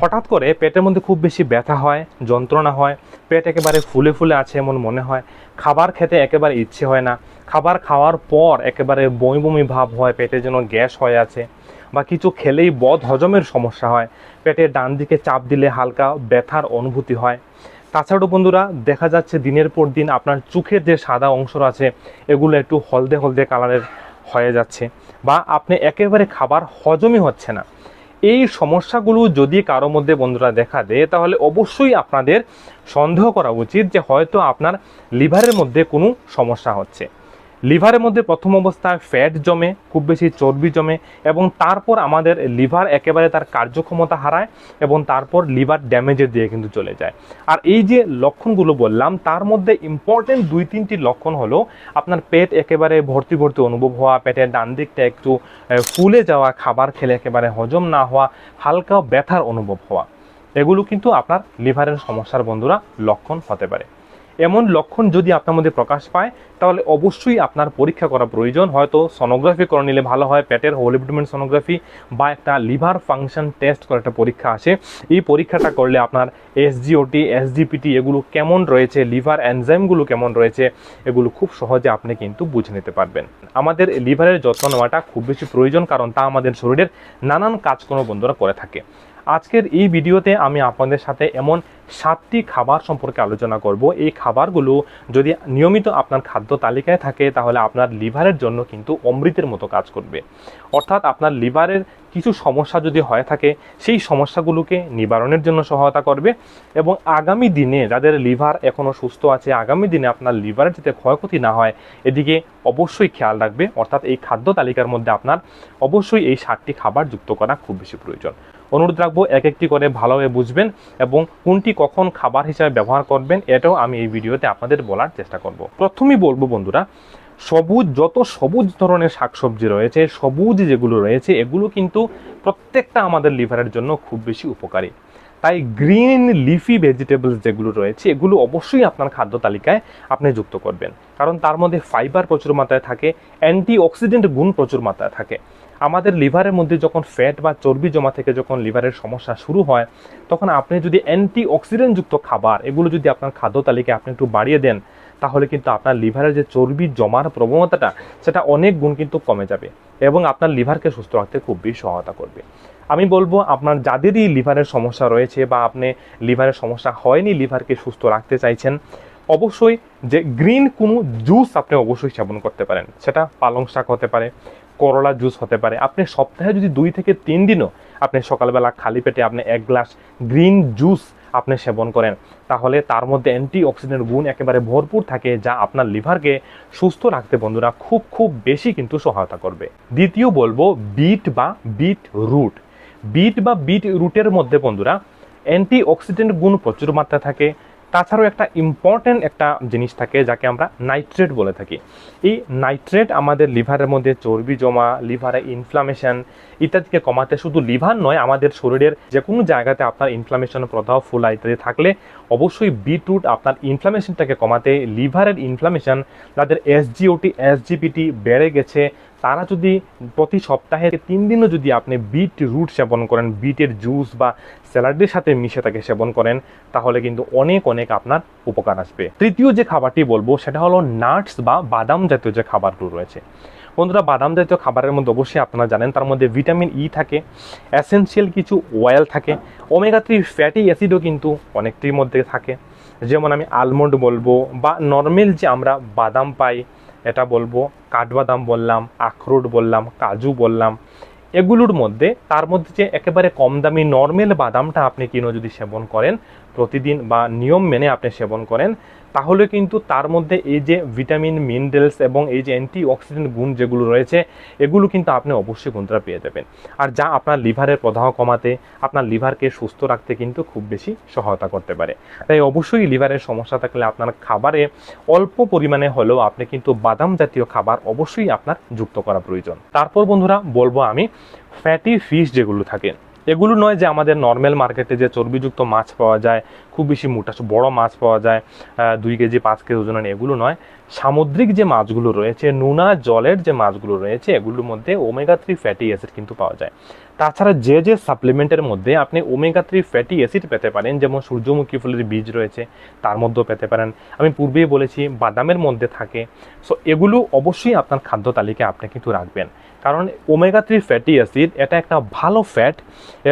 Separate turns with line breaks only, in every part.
হঠাৎ করে পেটের মধ্যে খুব বেশি ব্যথা হয়, যন্ত্রণা হয়, পেট একেবারে ফুলে ফুলে আছে এমন মনে হয়। খাবার খেতে একেবারে ইচ্ছে হয় না। খাবার খাওয়ার পর একেবারে বমি বমি ভাব হয়, পেটে যেন গ্যাস হয়ে আছে বা কিছু খেলেই বদ হজমের সমস্যা হয়। পেটের ডান দিকে চাপ দিলে হালকা ব্যথার অনুভূতি হয়। তাছাড়াও বন্ধুরা, দেখা যাচ্ছে দিনের পর দিন আপনার চোখের যে সাদা অংশ আছে, এগুলো একটু হলদে হলদে কালারের হয়ে যাচ্ছে বা আপনি একেবারে খাবার হজমই হচ্ছে না। এই সমস্যাগুলো যদি কারও মধ্যে বন্ধুরা দেখা দেয়, তাহলে অবশ্যই আপনাদের সন্দেহ করা উচিত যে হয়তো আপনার লিভারের মধ্যে কোনো সমস্যা হচ্ছে। লিভারের মধ্যে প্রথম অবস্থায় ফ্যাট জমে, খুব বেশি চর্বি জমে এবং তারপর আমাদের লিভার একেবারে তার কার্যক্ষমতা হারায় এবং তারপর লিভার ড্যামেজের দিয়ে কিন্তু চলে যায়। আর এই যে লক্ষণগুলো বললাম, তার মধ্যে ইম্পর্টেন্ট দুই তিনটি লক্ষণ হলো আপনার পেট একেবারে ভর্তি ভর্তি অনুভব হওয়া, পেটের ডান দিকটা একটু ফুলে যাওয়া, খাবার খেলে একেবারে হজম না হওয়া, হালকা ব্যথার অনুভব হওয়া। এগুলো কিন্তু আপনার লিভারের সমস্যার বন্ধুরা লক্ষণ হতে পারে। এমন লক্ষণ যদি আপনার মধ্যে প্রকাশ পায়, তাহলে অবশ্যই আপনার পরীক্ষা করা প্রয়োজন। হয়তো সনোগ্রাফি করে নিলে ভালো হয়, পেটের হোল সোনোগ্রাফি বা একটা লিভার ফাংশন টেস্ট করে একটা পরীক্ষা আসে। এই পরীক্ষাটা করলে আপনার এসজিওটি এসজিপিটি এগুলো কেমন রয়েছে লিভার এনজাইমগুলো কেমন রয়েছে, এগুলো খুব সহজে আপনি কিন্তু বুঝে নিতে পারবেন। আমাদের লিভারের যত্ন নেওয়াটা খুব বেশি প্রয়োজন, কারণ তা আমাদের শরীরের নানান কাজকর্ম বন্ধুরা করে থাকে। আজকের এই ভিডিওতে আমি আপনাদের সাথে এমন সাতটি খাবার সম্পর্কে আলোচনা করব। এই খাবারগুলো যদি নিয়মিত আপনার খাদ্য তালিকায় থাকে, তাহলে আপনার লিভারের জন্য কিন্তু অমৃতের মতো কাজ করবে। অর্থাৎ আপনার লিভারের কিছু সমস্যা যদি হয়ে থাকে, সেই সমস্যাগুলোকে নিবারণের জন্য সহায়তা করবে এবং আগামী দিনে যাদের লিভার এখনও সুস্থ আছে, আগামী দিনে আপনার লিভারের যাতে ক্ষয়ক্ষতি না হয়, এদিকে অবশ্যই খেয়াল রাখবে। অর্থাৎ এই খাদ্য তালিকার মধ্যে আপনার অবশ্যই এই সাতটি খাবার যুক্ত করা খুব বেশি প্রয়োজন। অনুরোধ রাখব এক একটি করে ভালোভাবে বুঝবেন এবং কোনটি কখন খাবার হিসাবে ব্যবহার করবেন এটাও আমি এই ভিডিওতে আপনাদের বলার চেষ্টা করব। প্রথমেই বলব বন্ধুরা, সবুজ, যত সবুজ ধরনের শাকসবজি রয়েছে, সবুজ যেগুলো রয়েছে, এগুলো কিন্তু প্রত্যেকটা আমাদের লিভারের জন্য খুব বেশি উপকারী। তাই গ্রিন লিফি ভেজিটেবলস যেগুলো রয়েছে, এগুলো অবশ্যই আপনার খাদ্য তালিকায় আপনি যুক্ত করবেন। কারণ তার মধ্যে ফাইবার প্রচুর মাত্রায় থাকে অ্যান্টি অক্সিডেন্ট গুণ প্রচুর মাত্রায় থাকে। আমাদের লিভারের মধ্যে যখন ফ্যাট বা চর্বি জমা থেকে যখন লিভারের সমস্যা শুরু হয়, তখন আপনি যদি অ্যান্টি অক্সিডেন্টযুক্ত খাবার, এগুলো যদি আপনার খাদ্য তালিকায় আপনি একটু বাড়িয়ে দেন, তাহলে কিন্তু আপনার লিভারের যে চর্বি জমার প্রবণতাটা, সেটা অনেক গুণ কিন্তু কমে যাবে এবং আপনার লিভারকে সুস্থ রাখতে খুব বেশি সহায়তা করবে। আমি বলব, আপনার যাদেরই লিভারের সমস্যা রয়েছে বা আপনি লিভারের সমস্যা হয়নি, লিভারকে সুস্থ রাখতে চাইছেন, অবশ্যই যে গ্রিন কোনো জুস আপনি অবশ্যই সেবন করতে পারেন। সেটা পালং শাক হতে পারে করলা জুস হতে পারে। আপনি সপ্তাহে যদি দুই থেকে তিন দিনও আপনি সকালবেলা খালি পেটে আপনি এক গ্লাস গ্রিন জুস আপনি সেবন করেন, তাহলে তার মধ্যে অ্যান্টি অক্সিডেন্ট গুণ একেবারে ভরপুর থাকে যা আপনার লিভারকে সুস্থ রাখতে বন্ধুরা খুব খুব বেশি কিন্তু সহায়তা করবে। দ্বিতীয় বলব বিট বা বিট রুট বিট বা বিট রুটের মধ্যে বন্ধুরা অ্যান্টি অক্সিডেন্ট গুণ প্রচুর মাত্রা থাকে তাছাড়াও একটা ইম্পর্ট্যান্ট একটা জিনিস থাকে, যাকে আমরা নাইট্রেট বলে থাকি। এই নাইট্রেট আমাদের লিভারের মধ্যে চর্বি জমা, লিভারে ইনফ্লামেশন ইত্যাদিকে কমাতে শুধু লিভার নয়, আমাদের শরীরের যে কোনো জায়গাতে আপনার ইনফ্লামেশন প্রদাহ ফুলা ইত্যাদি থাকলে অবশ্যই বিটরুট আপনার ইনফ্লামেশনটাকে কমাতে, লিভারের ইনফ্লামেশন যাদের এসজিওটি এসজিপিটি বেড়ে গেছে তারা যদি প্রতি সপ্তাহে তিন দিনও যদি আপনি বিট রুট সেবন করেন, বিটের জুস বা স্যালাডের সাথে মিশে তাকে সেবন করেন, তাহলে কিন্তু অনেক অনেক আপনার উপকার আসবে। তৃতীয় যে খাবারটি বলব, সেটা হলো নাটস বা বাদাম জাতীয় যে খাবারগুলো রয়েছে। বন্ধুরা, বাদাম জাতীয় খাবারের মধ্যে অবশ্যই আপনারা জানেন, তার মধ্যে ভিটামিন ই থাকে অ্যাসেনশিয়াল কিছু অয়েল থাকে ওমেগা থ্রি ফ্যাটি অ্যাসিডও কিন্তু অনেকটির মধ্যে থাকে। যেমন আমি আলমন্ড বলব বা নর্মাল যে আমরা বাদাম পাই এটা বলব, কাঠবাদাম বললাম, আখরোট বললাম, কাজু বললাম, এগুলোর মধ্যে তার মধ্যে যে একেবারে কম দামি নর্মেল বাদামটা আপনি কিনো যদি সেবন করেন প্রতিদিন বা নিয়ম মেনে আপনি সেবন করেন, তাহলে কিন্তু তার মধ্যে এই যে ভিটামিন, মিনারেলস এবং এই যে অ্যান্টি অক্সিডেন্ট গুণ যেগুলো রয়েছে, এগুলো কিন্তু আপনি অবশ্যই বন্ধুরা পেয়ে যাবেন। আর যা আপনার লিভারের প্রদাহ কমাতে, আপনার লিভারকে সুস্থ রাখতে কিন্তু খুব বেশি সহায়তা করতে পারে। তাই অবশ্যই লিভারের সমস্যা থাকলে আপনার খাবারে অল্প পরিমাণে হলেও আপনি কিন্তু বাদাম জাতীয় খাবার অবশ্যই আপনার যুক্ত করা প্রয়োজন। তারপর বন্ধুরা, বলব আমি ফ্যাটি ফিশ যেগুলো থাকে এগুলো নয় যে আমাদের নর্মাল মার্কেটে যে চর্বিযুক্ত মাছ পাওয়া যায়, খুব বেশি মোটা, বড় মাছ পাওয়া যায় দুই কেজি, পাঁচ কেজি ওজনের এগুলো নয়। সামুদ্রিক যে মাছগুলো রয়েছে, নোনা জলের যে মাছগুলো রয়েছে, এগুলোর মধ্যে ওমেগা থ্রি ফ্যাটি অ্যাসিড কিন্তু পাওয়া যায়। তাছাড়া যে যে সাপ্লিমেন্টের মধ্যে আপনি ওমেগা থ্রি ফ্যাটি অ্যাসিড পেতে পারেন, যেমন সূর্যমুখী ফুলের বীজ রয়েছে, তার মধ্যেও পেতে পারেন। আমি পূর্বেই বলেছি, বাদামের মধ্যে থাকে। সো এগুলো অবশ্যই আপনার খাদ্য তালিকায় আপনি কিন্তু রাখবেন। কারণ ওমেগা থ্রি ফ্যাটি অ্যাসিড এটা একটা ভালো ফ্যাট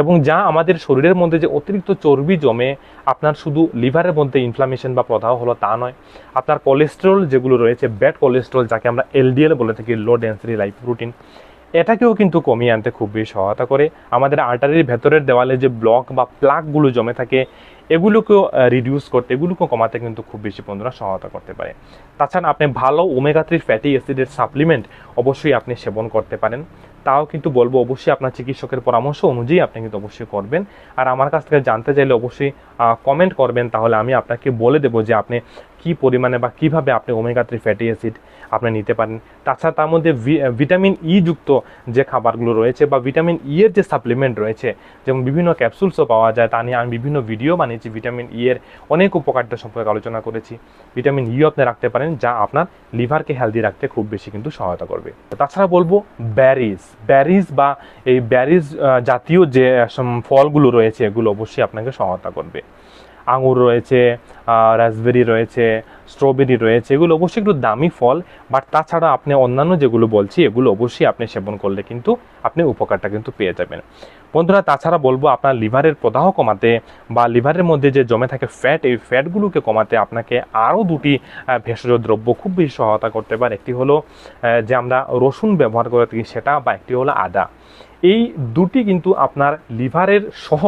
এবং যা আমাদের শরীরের মধ্যে যে অতিরিক্ত চর্বি জমে, আপনার শুধু লিভারের মধ্যে ইনফ্লামেশন বা প্রদাহ হলো তা নয়, আপনার কোলেস্টেরল যেগুলো রয়েছে ব্যাড কোলেস্ট্রল যাকে আমরা এলডিএল বলে থাকি লো ডেন্সিটি লাইফ প্রোটিন এটাকেও কিন্তু কমিয়ে আনতে খুব বেশি সহায়তা করে। আমাদের আর্টারির ভেতরের দেওয়ালে যে ব্লক বা প্লাকগুলো জমে থাকে, এগুলোকেও রিডিউস করতে, এগুলোকেও কমাতে কিন্তু খুব বেশি বন্ধুরা সহায়তা করতে পারে। তাছাড়া আপনি ভালো ওমেগা থ্রি ফ্যাটি অ্যাসিডের সাপ্লিমেন্ট অবশ্যই আপনি সেবন করতে পারেন। তাও কিন্তু বলব, অবশ্যই আপনার চিকিৎসকের পরামর্শ অনুযায়ী আপনি কিন্তু অবশ্যই করবেন। আর আমার কাছ থেকে জানতে চাইলে অবশ্যই কমেন্ট করবেন, তাহলে আমি আপনাকে বলে দেবো যে আপনি কি পরিমাণে বা কীভাবে আপনি ওমেগা থ্রি ফ্যাটি অ্যাসিড আপনি নিতে পারেন। তাছাড়া তার মধ্যে ভিটামিন ই যুক্ত যে খাবারগুলো রয়েছে বা ভিটামিন ই এর যে সাপ্লিমেন্ট রয়েছে, যেমন বিভিন্ন ক্যাপসুলসও পাওয়া যায়, তা নিয়ে আমি বিভিন্ন ভিডিও বানিয়েছি। ভিটামিন ই এর অনেক উপকারিতা সম্পর্কে আলোচনা করেছি। ভিটামিন ইও আপনি রাখতে পারেন, যা আপনার লিভারকে হেলদি রাখতে খুব বেশি কিন্তু সহায়তা করবে। তাছাড়া বলব ব্যারিজ ব্যারিজ বা এই ব্যারিজ জাতীয় যে ফলগুলো রয়েছে, এগুলো অবশ্যই আপনাকে সহায়তা করবে। আঙুর রয়েছে রাসবেরি রয়েছে স্ট্রবেরি রয়েছে, এগুলো অবশ্যই একটু দামি ফল বাট তাছাড়া আপনি অন্যান্য যেগুলো বলছি, এগুলো অবশ্যই আপনি সেবন করলে কিন্তু আপনি উপকারটা কিন্তু পেয়ে যাবেন। বন্ধুরা, তাছাড়া বলব আপনার লিভারের প্রদাহ কমাতে বা লিভারের মধ্যে যে জমে থাকে ফ্যাট এই ফ্যাটগুলোকে কমাতে আপনাকে আরও দুটি ভেষজ দ্রব্য খুব বেশি সহায়তা করতে পারে। একটি হলো যে আমরা রসুন ব্যবহার করে থাকি সেটা বা একটি হলো আদা। এই দুটি কিন্তু আপনার লিভারের সহ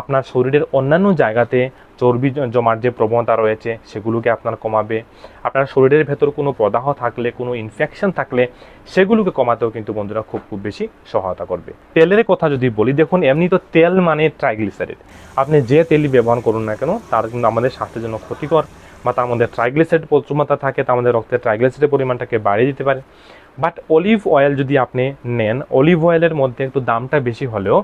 আপনার শরীরের অন্যান্য জায়গাতে চর্বি জমার যে প্রবণতা রয়েছে, সেগুলোকে আপনার কমাবে। আপনার শরীরের ভেতর কোনো প্রদাহ থাকলে, কোনো ইনফেকশন থাকলে, সেগুলোকে কমাতেও কিন্তু বন্ধুরা খুব খুব বেশি সহায়তা করবে। তেলের কথা যদি বলি, দেখুন, এমনি তো তেল মানে ট্রাইগ্লিসারিড। আপনি যে তেলই ব্যবহার করুন না কেন, তার কিন্তু আমাদের স্বাস্থ্যের জন্য ক্ষতিকর বা তার মধ্যে ট্রাইগ্লিসারিড প্রচুর মাত্রা থাকে, তার মধ্যে রক্তের ট্রাইগ্লিসারিডের পরিমাণটাকে বাড়িয়ে দিতে পারে। বাট অলিভ অয়েল যদি আপনি নেন, অলিভ অয়েলের মধ্যে একটু দামটা বেশি হলেও,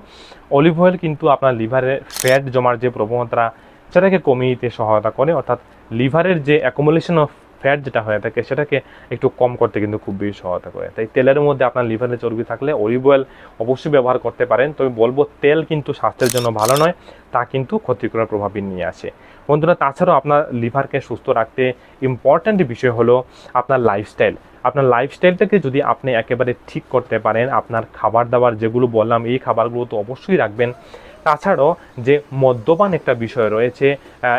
অলিভ অয়েল কিন্তু আপনার লিভারে ফ্যাট জমার যে প্রবণতা সেটাকে কমিয়ে দিতে সহায়তা করে, অর্থাৎ লিভারের যে অ্যাকোমোলেশন অফ ফ্যাট যেটা হয়ে থাকে, সেটাকে একটু কম করতে কিন্তু খুব বেশি সহায়তা করে। তাই তেলের মধ্যে আপনার লিভারে চর্বি থাকলে অলিভ অয়েল অবশ্যই ব্যবহার করতে পারেন। তবে বলব, তেল কিন্তু স্বাস্থ্যের জন্য ভালো নয়, তা কিন্তু ক্ষতিকর প্রভাবই নিয়ে আসে। বন্ধুরা, তাছাড়াও আপনার লিভারকে সুস্থ রাখতে ইম্পর্ট্যান্ট বিষয় হলো আপনার লাইফস্টাইল আপনার লাইফস্টাইলটাকে যদি আপনি একেবারে ঠিক করতে পারেন, আপনার খাবার দাবার যেগুলো বললাম, এই খাবারগুলো তো অবশ্যই রাখবেন। তাছাড়াও যে মদ্যপান একটা বিষয় রয়েছে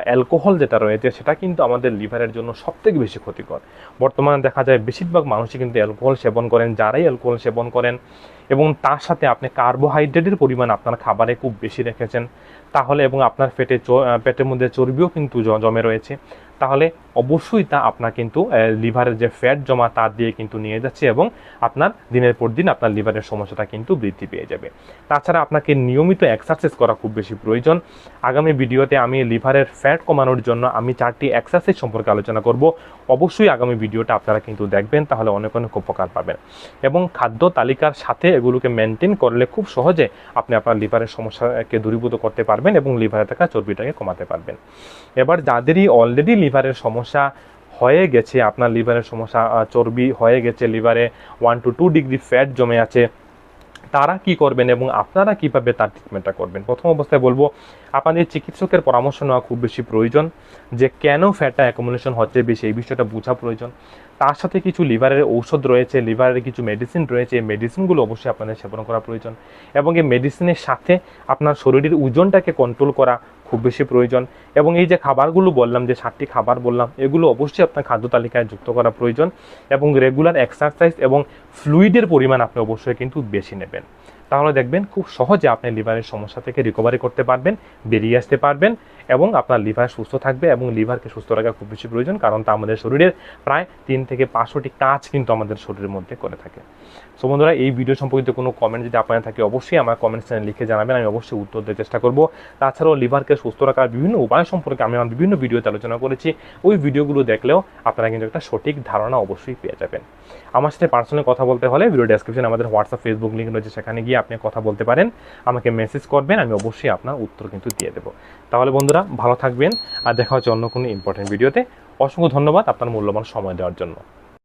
অ্যালকোহল যেটা রয়েছে, সেটা কিন্তু আমাদের লিভারের জন্য সবথেকে বেশি ক্ষতিকর। বর্তমানে দেখা যায় বেশিরভাগ মানুষই কিন্তু অ্যালকোহল সেবন করেন, যারাই অ্যালকোহল সেবন করেন, এবং তার সাথে আপনি কার্বোহাইড্রেটের পরিমাণ আপনার খাবারে খুব বেশি রেখেছেন। তাহলে এবং আপনার পেটে পেটের মধ্যে চর্বিও কিন্তু জমে রয়েছে। তাহলে অবশ্যই তা আপনার কিন্তু লিভারের যে ফ্যাট জমা তা দিয়ে কিন্তু নিয়ে যাচ্ছে এবং আপনার দিনের পর দিন আপনার লিভারের সমস্যাটা কিন্তু বৃদ্ধি পেয়ে যাবে। তাছাড়া আপনাকে নিয়মিত এক্সারসাইজ করা খুব বেশি প্রয়োজন। আগামী ভিডিওতে আমি লিভারের ফ্যাট কমানোর জন্য আমি চারটি এক্সারসাইজ সম্পর্কে আলোচনা করব। অবশ্যই আগামী ভিডিওটা আপনারা কিন্তু দেখবেন, তাহলে অনেক অনেক উপকার পাবেন। এবং খাদ্য তালিকার সাথে এগুলোকে মেনটেন করলে খুব সহজে আপনি আপনার লিভারের সমস্যাকে দূরীভূত করতে পারবেন এবং লিভারে থাকা চর্বিটাকে কমাতে পারবেন। এবার যাদেরই অলরেডি লিভারের সমস্যা হয়ে গেছে, আপনার লিভারের সমস্যা চর্বি হয়ে গেছে লিভারে one to two degree fat জমে আছে। তারা কি করবেন এবং আপনারা কীভাবে তার ট্রিটমেন্টটা করবেন? প্রথম অবস্থায় বলব, আপনাদের চিকিৎসকের পরামর্শ নেওয়া খুব বেশি প্রয়োজন, যে কেন ফ্যাটটা অ্যাকোমোলেশন হচ্ছে বেশি, এই বিষয়টা বোঝা প্রয়োজন। তার সাথে কিছু লিভারের ঔষধ রয়েছে, লিভারের কিছু মেডিসিন রয়েছে, এই মেডিসিনগুলো অবশ্যই আপনাদের সেবন করা প্রয়োজন। এবং এই মেডিসিনের সাথে আপনার শরীরের ওজনটাকে কন্ট্রোল করা খুব বেশি প্রয়োজন। এবং এই যে খাবারগুলো বললাম, যে সাতটি খাবার বললাম, এগুলো অবশ্যই আপনার খাদ্য তালিকায় যুক্ত করা প্রয়োজন। এবং রেগুলার এক্সারসাইজ এবং ফ্লুইডের পরিমাণ আপনি অবশ্যই কিন্তু বেশি নেবেন। তাহলে দেখবেন খুব সহজে আপনি লিভারের সমস্যা থেকে রিকভারি করতে পারবেন, বেরিয়ে আসতে পারবেন এবং আপনার লিভার সুস্থ থাকবে এবং লিভারকে সুস্থ রাখা খুব বেশি প্রয়োজন কারণ তা আমাদের শরীরের প্রায় তিন থেকে পাঁচশোটি কাজ কিন্তু আমাদের শরীরের মধ্যে করে থাকে। সো বন্ধুরা, এই ভিডিও সম্পর্কিত কোনো কমেন্ট যদি আপনার থাকে অবশ্যই আমার কমেন্ট সেকশনে লিখে জানাবেন, আমি অবশ্যই উত্তর দেওয়ার চেষ্টা করব। তাছাড়াও লিভারকে সুস্থ রাখার বিভিন্ন উপায় সম্পর্কে আমি আমার বিভিন্ন ভিডিওতে আলোচনা করেছি, ওই ভিডিওগুলো দেখলেও আপনারা কিন্তু একটা সঠিক ধারণা অবশ্যই পেয়ে যাবেন। আমার সাথে পার্সোনালি কথা বলতে হলে ভিডিও ডেসক্রিপশনে আমাদের হোয়াটসঅ্যাপ ফেসবুক লিঙ্ক রয়েছে, সেখানে গিয়ে আপনি কথা বলতে পারেন, আমাকে মেসেজ করবেন, আমি অবশ্যই আপনার উত্তর কিন্তু দিয়ে দেবো। তাহলে বন্ধুরা, ভালো থাকবেন, আর দেখা হচ্ছে অন্য কোনো ইম্পর্টেন্ট ভিডিওতে অসংখ্য ধন্যবাদ আপনার মূল্যবান সময় দেওয়ার জন্য।